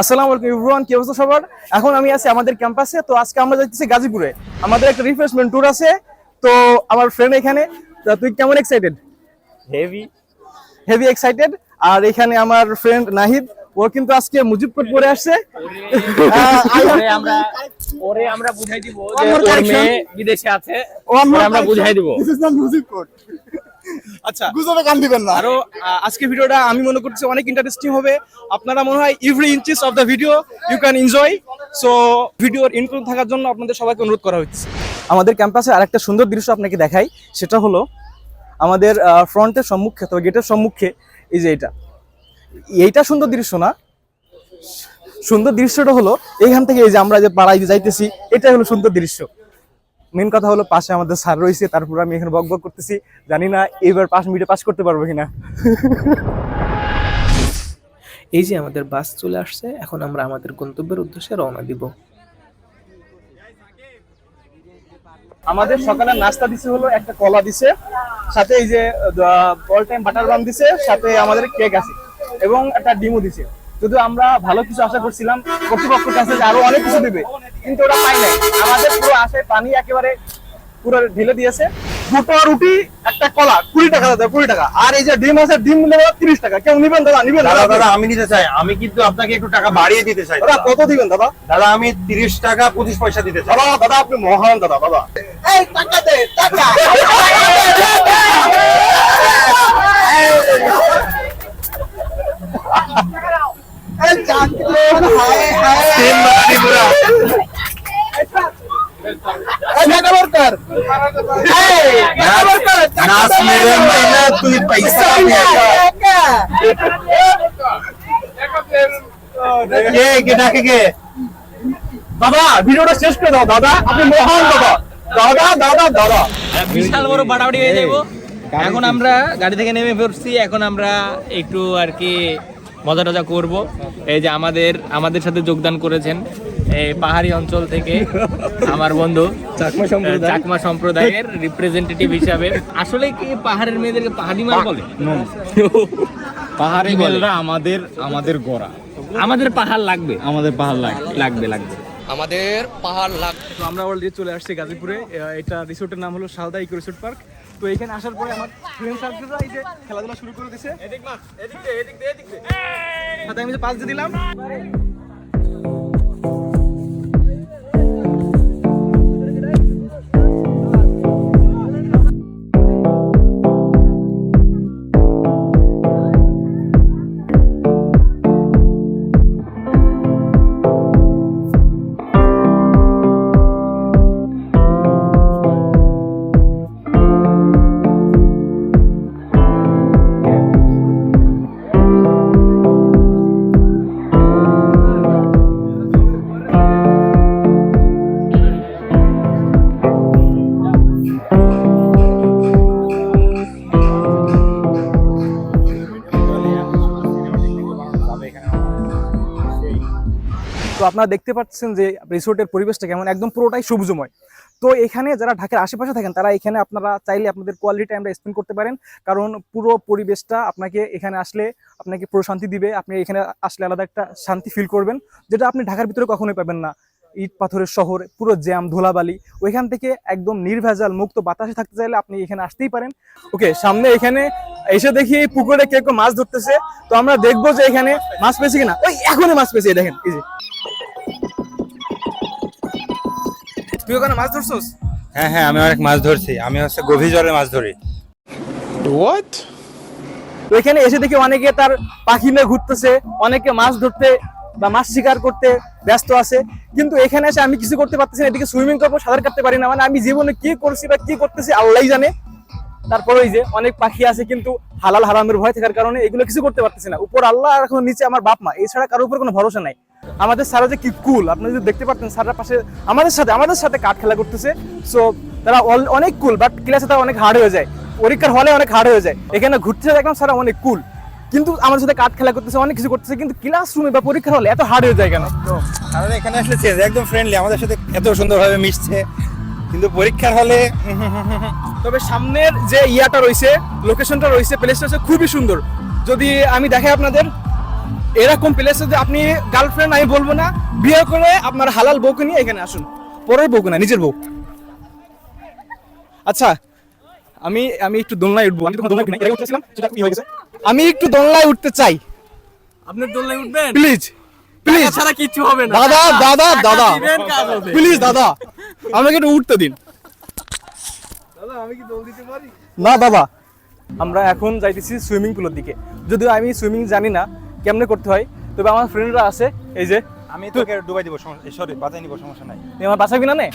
আসসালামু আলাইকুম কি অবস্থা সবার? এখন আমি আছি আমাদের ক্যাম্পাসে তো আজকে আমরা যাচ্ছি গাজীপুরে। আমাদের একটা রিফ্রেশমেন্ট ট্যুর আছে তো আমার ফ্রেন্ড এখানে তুই কেমন এক্সাইটেড হেভি হেভি এক্সাইটেড আর এখানে আমার ফ্রেন্ড নাহিদ ও কিন্তু আজকে মুজিবপুর পরে আসছে। আমরা ওরে আমরা বুঝাই দিব যে ওর মেয়ে বিদেশে আছে। ওরে আমরা বুঝাই দিব। Not music code. আচ্ছা। গুজবে কান দিবেন না। আরও আজকে ভিডিওটা আমি মনে করছি অনেক ইন্টারেস্টিং হবে। আপনারা মনে হয় every inches of the video you can enjoy so ভিডিওর ইনক্লুড থাকার জন্য আপনাদের সবাইকে অনুরোধ করা হচ্ছে। আমাদের ক্যাম্পাসে আরেকটা সুন্দর দৃশ্য আপনাকে দেখাই। সেটা হলো আমাদের ফ্রন্টের সম্মুখে অথবা গেটের সম্মুখে এই যে এটা। এইটা সুন্দর দৃশ্য না? সুন্দর দৃশ্যটা হলো এইখান থেকে এই যে আমরা যে পাড়ায় যে যাইতেছি এটাই হলো সুন্দর দৃশ্য। মেন কথা হলো পাশে আমাদের স্যার রয়েছে তারপর আমি এখানে বক বক করতেছি। জানি না এবার পাস মিটে পাস করতে পারব কিনা। এই যে আমাদের বাস চলে আসছে এখন আমরা আমাদের গন্তব্যের উদ্দেশ্যে রওনা দিব। আমাদের সকালে নাস্তা দিছে হলো একটা কলা দিছে সাথে এই যে অল টাইম বাটার বান দিছে সাথে আমাদের কেক আছে এবং একটা ডিমও দিছে। যদিও আমরা ভালো কিছু আশা করছিলাম কর্তৃপক্ষের কাছে আরও অনেক কিছু দিবে কিন্তু ওরা পাই নাই। আমাদের পুরো আশায় পানি একেবারে পুরো ঢেলে দিয়েছে। দুটো রুটি একটা কলা কুড়ি টাকা দাদা কুড়ি টাকা। আর এই যে ডিম আছে ডিম নিলে তিরিশ টাকা। কেউ নিবেন দাদা নিবেন দাদা দাদা। আমি নিতে চাই। আমি কিন্তু আপনাকে একটু টাকা বাড়িয়ে দিতে চাই দাদা। কত দিবেন দাদা? দাদা আমি তিরিশ টাকা পঁচিশ পয়সা দিতে চাই। দাদা দাদা আপনি মহান দাদা দাদা। তিন বাটি পুরা। দাদা ভিডিওটা শেষ করে দাও দাদা আপনি মহান দাদা দাদা দাদা দাদা বিশাল বড় বাড়াবাড়ি হয়ে যাব এখন আমরা গাড়ি থেকে নেমে পড়ছি এখন আমরা একটু আর কি মজা টজা করব। এই যে আমাদের আমাদের সাথে যোগদান করেছেন এই পাহাড়ি অঞ্চল থেকে আমার বন্ধু চাকমা সম্প্রদায়। চাকমা সম্প্রদায়ের রিপ্রেজেন্টেটিভ হিসাবে। আসলে কি পাহাড়ের মেয়েদেরকে পাহাড়ি মাল বলে? পাহাড়ি বলে? আমাদের আমাদের গোড়া। আমাদের পাহাড় লাগবে। আমাদের পাহাড় লাগবে। লাগবে লাগবে। তো আমরা অলরেডি চলে আসছি গাজীপুরে। এটা রিসোর্টের নাম হলো শালদা ইকো রিসোর্ট পার্ক তো এখানে আসার পরে আমার ফ্রেন্ড সার্কেলরা এই যে খেলাধুলা শুরু করে দিয়েছে দে আমি যে পাস দিয়ে দিলাম। আপনারা দেখতে পাচ্ছেন যে রিসোর্টের পরিবেশটা কেমন, একদম পুরোটাই সবুজময়। তো এখানে যারা ঢাকার আশেপাশে থাকেন, তারা এখানে আপনারা চাইলে আপনাদের কোয়ালিটি টাইমটা স্পেন্ড করতে পারেন। কারণ পুরো পরিবেশটা আপনাকে এখানে আসলে আপনাকে পুরো শান্তি দিবে। আপনি এখানে আসলে আলাদা একটা শান্তি ফিল করবেন, যেটা আপনি ঢাকার ভিতরে কখনোই পাবেন না। ইট পাথরের শহর, পুরো জ্যাম, ধুলাবালি, ওইখান থেকে একদম নির্ভেজাল, মুক্ত বাতাসে থাকতে চাইলে আপনি এখানে আসতেই পারেন। ওকে সামনে এখানে এসে দেখি পুকুরে কেউ মাছ ধরতেছে। তো আমরা দেখব যে এখানে মাছ পেয়েছি কিনা। ওই এখনই মাছ পেয়েছি দেখেন, এই যে। তুই ওখানে মাছ ধরছস? হ্যাঁ হ্যাঁ আমি অনেক মাছ ধরছি। আমি হচ্ছে গভীর জলে মাছ ধরি। এখানে এসে দেখি অনেকে তার পাখি নিয়ে ঘুরতেছে অনেকে মাছ ধরতে বা মাছ শিকার করতে ব্যস্ত আছে। কিন্তু এখানে এসে আমি কিছু করতে পারতেছি না এদিকে সুইমিং করব সাঁতার কাটতে পারি না। মানে আমি জীবনে কি করছি বা কি করতেছি আল্লাহ জানে। তারপরে ওই যে অনেক পাখি আছে কিন্তু হালাল হারামের ভয় থাকার কারণে এগুলো কিছু করতে পারতেছি না। উপর আল্লাহ আর এখন নিচে আমার বাপ মা এছাড়া কারোর উপর কোনো ভরসা নাই। আমাদের স্যারা যে কি কুল আপনি যদি দেখতে পারতেন স্যাররা পাশে আমাদের সাথে আমাদের সাথে কাঠ খেলা করতেছে। সো তারা অনেক কুল বাট ক্লাসে তারা অনেক হার্ড হয়ে যায়। পরীক্ষার হলে অনেক হার্ড হয়ে যায়। এখানে ঘুরতে দেখলাম স্যারা অনেক কুল কিন্তু আমাদের সাথে কাঠ খেলা করতেছে অনেক কিছু করতেছে কিন্তু ক্লাসরুমে বা পরীক্ষার হলে এত হার্ড হয়ে যায় কেন? কারণ এখানে আসলে চেঞ্জ একদম ফ্রেন্ডলি আমাদের সাথে এত সুন্দরভাবে মিশছে। কিন্তু পরীক্ষার হলে তবে সামনের যে ইয়াটা রয়েছে লোকেশনটা রয়েছে প্লেসটা খুবই সুন্দর। যদি আমি দেখাই আপনাদের এরকম প্লেসে যে আপনি গার্লফ্রেন্ড আমি বলব না বিয়ে করে আপনার হালাল বউকে নিয়ে এখানে আসুন। পরের বউকে না নিজের বউ। আচ্ছা আমি আমি একটু দোলনায় উঠবো। আমি দোলনায় উঠি উঠেছিলাম, সেটা কি হয়ে গেছে? আমি একটু দোলনায় উঠতে চাই। আপনি দোলনায় উঠবেন? প্লিজ প্লিজ ছাড়া কিচ্ছু হবে না। দাদা দাদা দাদা। প্লিজ দাদা আমাকে একটু উঠতে দিন। দাদা আমি কি দোল দিতে পারি? না দাদা আমরা এখন যাইতেছি সুইমিং পুলের দিকে। যদিও আমি সুইমিং জানি না কেমনে করতে হয়? তবে আমার ফ্রেন্ডরা আছে এই যে আমি তোকে ডুবাই দিব সরি বাঁচাই নিব সমস্যা নাই। তুই আমার বাসা না? নে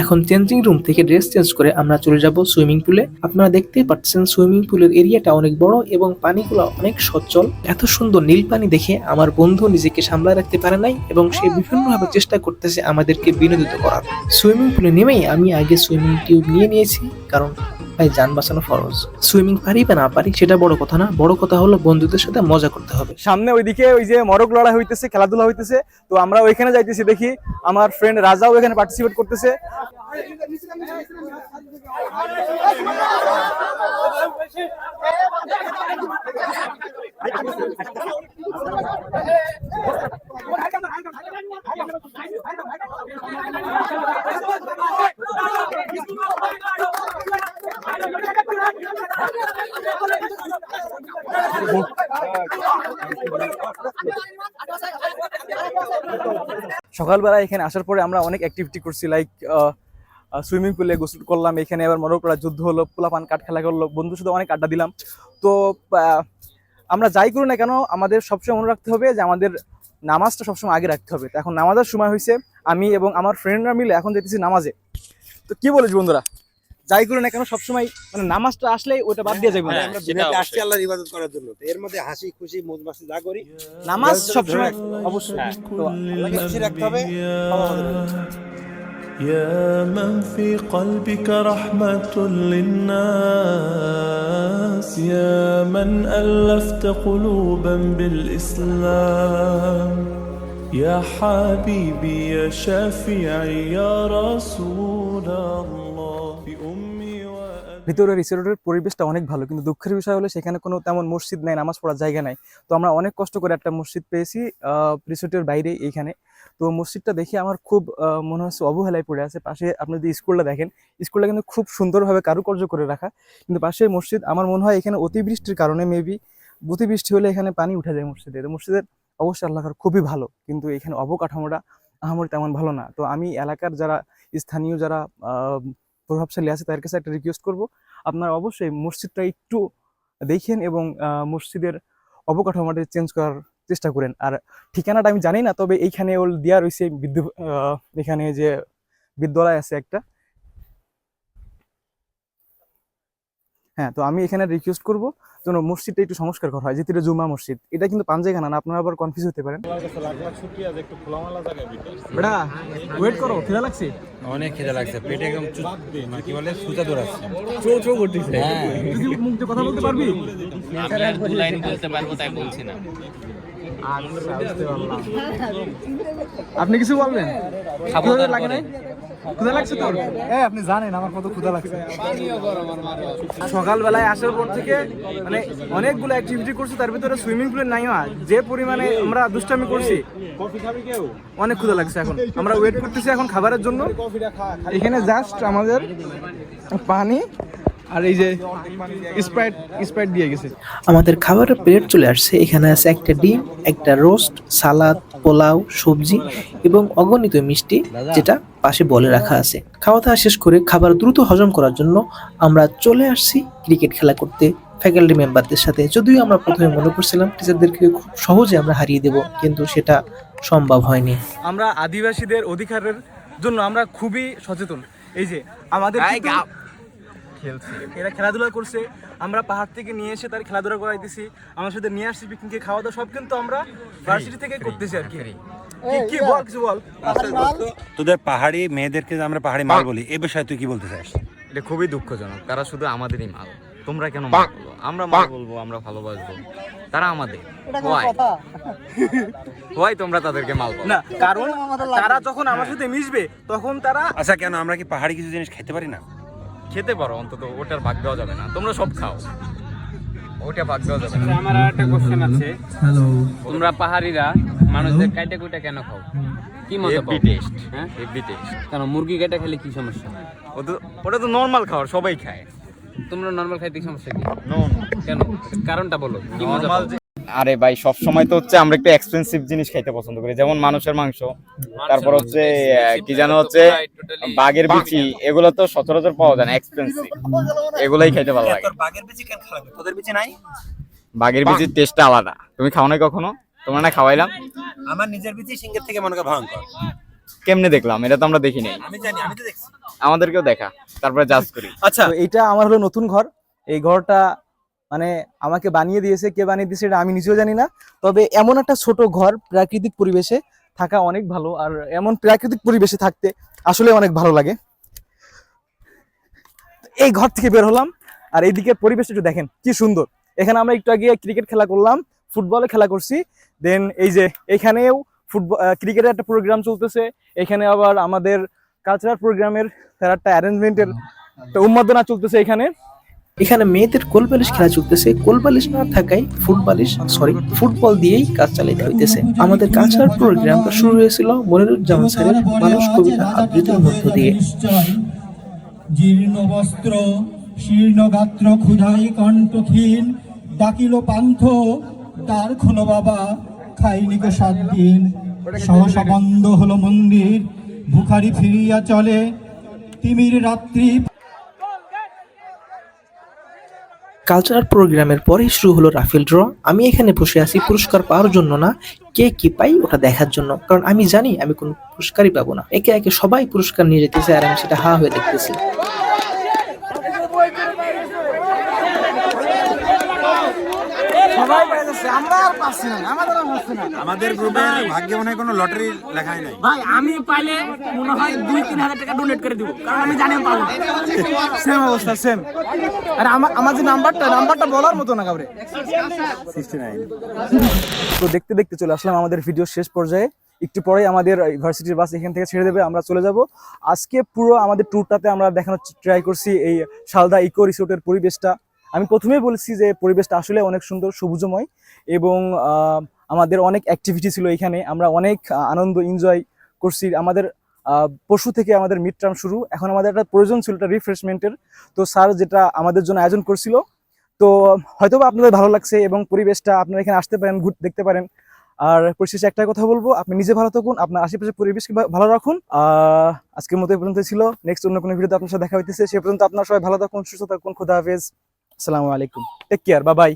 এখন চেঞ্জিং রুম থেকে ড্রেস চেঞ্জ করে আমরা চলে যাব সুইমিং পুলে আপনারা দেখতেই পাচ্ছেন সুইমিং পুলের এরিয়াটা অনেক বড় এবং পানিগুলো অনেক সচ্ছল। এত সুন্দর নীল পানি দেখে আমার বন্ধু নিজেকে সামলায় রাখতে পারে নাই এবং সে বিভিন্নভাবে চেষ্টা করতেছে আমাদেরকে বিনোদিত করার। সুইমিং পুলে নেমেই আমি আগে সুইমিং টিউব নিয়ে নিয়েছি কারণ ভাই যান বাঁচানো ফরজ। সুইমিং পারি বা না পারি সেটা বড় কথা না। বড় কথা হলো বন্ধুদের সাথে মজা করতে হবে। সামনে ওইদিকে ওই যে মরক লড়াই হইতেছে খেলাধুলা হইতেছে তো আমরা ওইখানে যাইতেছি দেখি। আমার ফ্রেন্ড রাজাও এখানে পার্টিসিপেট করতেছে। সকালবেলা এখানে আসার পরে আমরা অনেক অ্যাক্টিভিটি করছি লাইক সুইমিং পুলে গোসল করলাম, এখানে আবার মরকরা যুদ্ধ হলো, পোলাপান কাঠ খেলা করল বন্ধুর সাথে অনেক আড্ডা দিলাম। তো আমরা যাই করি না কেন, আমাদের সবসময় মনে রাখতে হবে যে আমাদের নামাজটা সবসময় আগে রাখতে হবে। তো এখন নামাজের সময় হয়েছে, আমি এবং আমার ফ্রেন্ডরা মিলে এখন যেতেছি নামাজে। তো কি বলিস বন্ধুরা? যাই করি না কেন সবসময় মানে নামাজটা আসলে ওটা বাদ দিয়ে যাবে না হ্যাঁ, আমরা সেটা দুনিয়াতে অবশ্যই। আসছি আল্লাহর ইবাদত করার জন্য তো এর মধ্যে হাসি খুশি মজ মাসি যা করি নামাজ সবসময় অবশ্যই তো আল্লাহকে খুশি রাখতে হবে সব আমাদের হবে। يا من في قلبك رحمة للناس يا من ألفت قلوبا بالإسلام يا حبيبي يا شافعي يا رسول الله بأمي وأبي ভিতরে রিসোর্টের পরিবেশটা অনেক ভালো, কিন্তু দুঃখের বিষয় হলো সেখানে কোনো তেমন মসজিদ নাই, নামাজ পড়ার জায়গা নাই। তো আমরা অনেক কষ্ট করে একটা মসজিদ পেয়েছি রিসোর্টের বাইরে এইখানে। তো মসজিদটা দেখে আমার খুব মনে হচ্ছে অবহেলায় পড়ে আছে। পাশে আপনি যদি স্কুলটা দেখেন, স্কুলটা কিন্তু খুব সুন্দরভাবে কারুকার্য করে রাখা। কিন্তু পাশে মসজিদ, আমার মনে হয় এখানে অতিবৃষ্টির কারণে মেবি অতিবৃষ্টি হলে এখানে পানি উঠে যায় মসজিদে। তো মসজিদের অবশ্যই আল্লাহর খুবই ভালো, কিন্তু এখানে অবকাঠামোটা আহামরি তেমন ভালো না। তো আমি এলাকার যারা, স্থানীয় যারা প্রভাবশালী আছে, তার কাছে একটা রিকোয়েস্ট করব। আপনারা অবশ্যই মসজিদটা একটু দেখেন এবং মসজিদের অবকাঠামোটা চেঞ্জ করার চেষ্টা করেন। আর ঠিকানাটা আমি জানি না, তবে এইখানে ওল দেওয়া রয়েছে বিদ্যু এখানে যে বিদ্যালয় আছে একটা। হ্যাঁ তো আমি এখানে রিকোয়েস্ট করব যেন মসজিদটা একটু সংস্কার করা হয় এটা জুমা মসজিদ। এটা কিন্তু পাঞ্জায়খানা না আপনারা আবার কনফিউজ হতে পারেন। ওয়েট করো খিদা লাগছে? অনেক খিদে লাগছে পেটে একদম মানে কি বলে সুতা দৌড়াচ্ছে। চো চো করতেছে। তুই মুখ দিয়ে কথা বলতে পারবি? আমি আর দু লাইন বলতে পারব তাই বলছি না। আপনি কিছু বলবেন? লাগে নাই? ক্ষুধা লাগছে তোর হ্যাঁ আপনি জানেন আমার কত ক্ষুধা লাগছে। সকালবেলায় আসার পর থেকে মানে অনেকগুলো অ্যাক্টিভিটি করছি তার ভিতরে সুইমিং নাই যে পরিমাণে আমরা দুষ্টামি করছি অনেক ক্ষুধা লাগছে এখন। আমরা ওয়েট করতেছি এখন খাবারের জন্য। এখানে জাস্ট আমাদের পানি আর এই যে স্প্রাইট স্প্রাইট দিয়ে গেছে। আমাদের খাবারের প্লেট চলে আসছে। এখানে আছে একটা ডিম একটা রোস্ট সালাদ পোলাও সবজি এবং অগণিত মিষ্টি যেটা পাশে বলে রাখা আছে। খাওয়া দাওয়া শেষ করে খাবার দ্রুত হজম করার জন্য আমরা চলে আসছি ক্রিকেট খেলা করতে ফ্যাকাল্টি মেম্বারদের সাথে। যদিও আমরা প্রথমে মনে করছিলাম টিচারদেরকে খুব সহজে আমরা হারিয়ে দেব কিন্তু সেটা সম্ভব হয়নি। আমরা আদিবাসীদের অধিকারের জন্য আমরা খুবই সচেতন। এই যে আমাদের কিন্তু- এরা খেলাধুলা করছে আমরা পাহাড় থেকে নিয়ে এসে তার খেলাধুলা করাইতেছি আমার সাথে নিয়ে আসছি পিকনিকে খাওয়া দাওয়া সব কিন্তু আমরা ভার্সিটি থেকে করতেছি আর কি। কি- কি বল কিছু বল? তোদের পাহাড়ি মেয়েদেরকে আমরা পাহাড়ি মাল বলি এ বিষয়ে তুই কি বলতে চাস? এটা খুবই দুঃখজনক। তারা শুধু আমাদেরই মাল। তোমরা কেন মাল বলো? আমরা মাল বলব আমরা ভালোবাসবো। তারা আমাদের? Why? তোমরা তাদেরকে মাল বলো? না কারণ তারা যখন আমার সাথে মিশবে তখন তারা আচ্ছা কেন আমরা কি পাহাড়ি কিছু জিনিস খেতে পারি না? খেতে পারো অন্তত ওটার ভাগ দেওয়া যাবে না। তোমরা সব খাও। ওটা ভাগ দেওয়া যাবে না। আমার একটা কোশ্চেন আছে। হ্যালো তোমরা পাহাড়িরা মানুষদের কাইটা কুইটা কেন খাও? কি মজা পাও? টেস্ট হ্যাঁ? হেভি টেস্ট কেন মুরগি কাইটা খেলে কি সমস্যা? ওটা তো নরমাল খাবার সবাই খায়। তোমরা নর্মাল খাইতে কি সমস্যা কি? নো কেন? কারণটা বলো কি মজা পাও? আরে ভাই সব সময় তো হচ্ছে আমরা একটু এক্সপেন্সিভ জিনিস খাইতে পছন্দ করি যেমন মানুষের মাংস তারপর হচ্ছে কি জানো হচ্ছে বাঘের বিচি এগুলো তো সচরাচর পাওয়া যায় না এক্সপেন্সিভ এগুলাই খাইতে ভালো লাগে। বাঘের বিচি কেন খাওয়াবে তোদের বিচি নাই? বাঘের বিচির টেস্টটা আলাদা। তুমি খাও নাই কখনো? তোমরা না খাওয়াইলাম? আমার নিজের বিচি সিংহের থেকে মনে কর ভয়ঙ্কর। কেমনে দেখলাম? এটা তো আমরা দেখি নাই। আমি জানি আমি তো দেখছি। আমাদেরকেও দেখা তারপরে জাজ করি। আচ্ছা। এইটা আমার হলো নতুন ঘর। এই ঘরটা মানে আমাকে বানিয়ে দিয়েছে কে বানিয়ে দিয়েছে এটা আমি নিজেও জানি না। তবে এমন একটা ছোট ঘর প্রাকৃতিক পরিবেশে থাকা অনেক ভালো আর এমন প্রাকৃতিক পরিবেশে থাকতে আসলে অনেক ভালো লাগে। এই ঘর থেকে বের হলাম আর এইদিকে পরিবেশটা একটু দেখেন কি সুন্দর। এখানে আমরা একটু আগে ক্রিকেট খেলা করলাম ফুটবলে খেলা করছি দেন এই যে এখানেও ফুটবল ক্রিকেটের একটা প্রোগ্রাম চলতেছে এখানে আবার আমাদের কালচারাল প্রোগ্রামের তার একটা অ্যারেঞ্জমেন্টের একটা উন্মাদনা চলতেছে এখানে। এখানে মেয়েদের কোলবালিশ খেলা চলতেছে। কোলবালিশ না থাকায় ফুটবালিশ সরি ফুটবল দিয়েই কাজ চালাতে হইতেছে। আমাদের কালচারাল প্রোগ্রামটা শুরু হয়েছিল মনিরুজ্জামান স্যারের মানুষ কবিতা আবৃত্তির মধ্য দিয়ে। জীর্ণ বস্ত্র, শীর্ণ গাত্র ক্ষুধাই কণ্ঠহীন ডাকিল পান্থ তার খোলো বাবা, খাইনি গো সাত দিন। সহসা বন্ধ হলো মন্দির, ভুখারি ফিরিয়া চলে, তিমির রাত্রি কালচারাল প্রোগ্রামের পরেই শুরু হলো রাফেল ড্র। আমি এখানে বসে আছি পুরস্কার পাওয়ার জন্য না, কে কি পাই ওটা দেখার জন্য। কারণ আমি জানি আমি কোনো পুরস্কারই পাবো না। একে একে সবাই পুরস্কার নিয়ে যেতেছে আর আমি সেটা হা হয়ে দেখতেছি। আমাদের গ্রুপে ভাগ্যে মনে হয় কোনো লটারি লেখাই নাই। ভাই আমি পাইলে মনে হয় দুই তিন হাজার টাকা ডোনেট করে দিব কারণ আমি জানি পাবো। সেম অবস্থা সেম আর আমার আমার যে নাম্বারটা নাম্বারটা বলার মতো না কাউরে। তো দেখতে দেখতে চলে আসলাম আমাদের ভিডিও শেষ পর্যায়ে। একটু পরেই আমাদের ইউনিভার্সিটির বাস এখান থেকে ছেড়ে দেবে আমরা চলে যাব। আজকে পুরো আমাদের ট্যুরটাতে আমরা দেখানোর ট্রাই করছি এই শালদা ইকো রিসোর্টের পরিবেশটা। আমি প্রথমেই বলছি যে পরিবেশটা আসলে অনেক সুন্দর, সবুজময় এবং আমাদের অনেক অ্যাক্টিভিটি ছিল এখানে। আমরা অনেক আনন্দ এনজয় করছি। আমাদের পরশু থেকে আমাদের মিড টার্ম শুরু। এখন আমাদের একটা প্রয়োজন ছিল একটা রিফ্রেশমেন্টের তো স্যার যেটা আমাদের জন্য আয়োজন করছিল, তো হয়তোবা আপনাদের ভালো লাগছে এবং পরিবেশটা আপনারা এখানে আসতে পারেন, ঘুর, দেখতে পারেন। আর পরিশেষে একটা কথা বলব, আপনি নিজে ভালো থাকুন, আপনার আশেপাশে পরিবেশকে ভালো রাখুন। আজকের মতো পর্যন্ত ছিল। নেক্সট অন্য কোনো ভিডিওতে আপনার সাথে দেখা হইতেছে। সে পর্যন্ত আপনার সবাই ভালো থাকুন, সুস্থ থাকুন, খুদা হাফেজ। আসসালামু আলাইকুম টেক কেয়ার বা বাই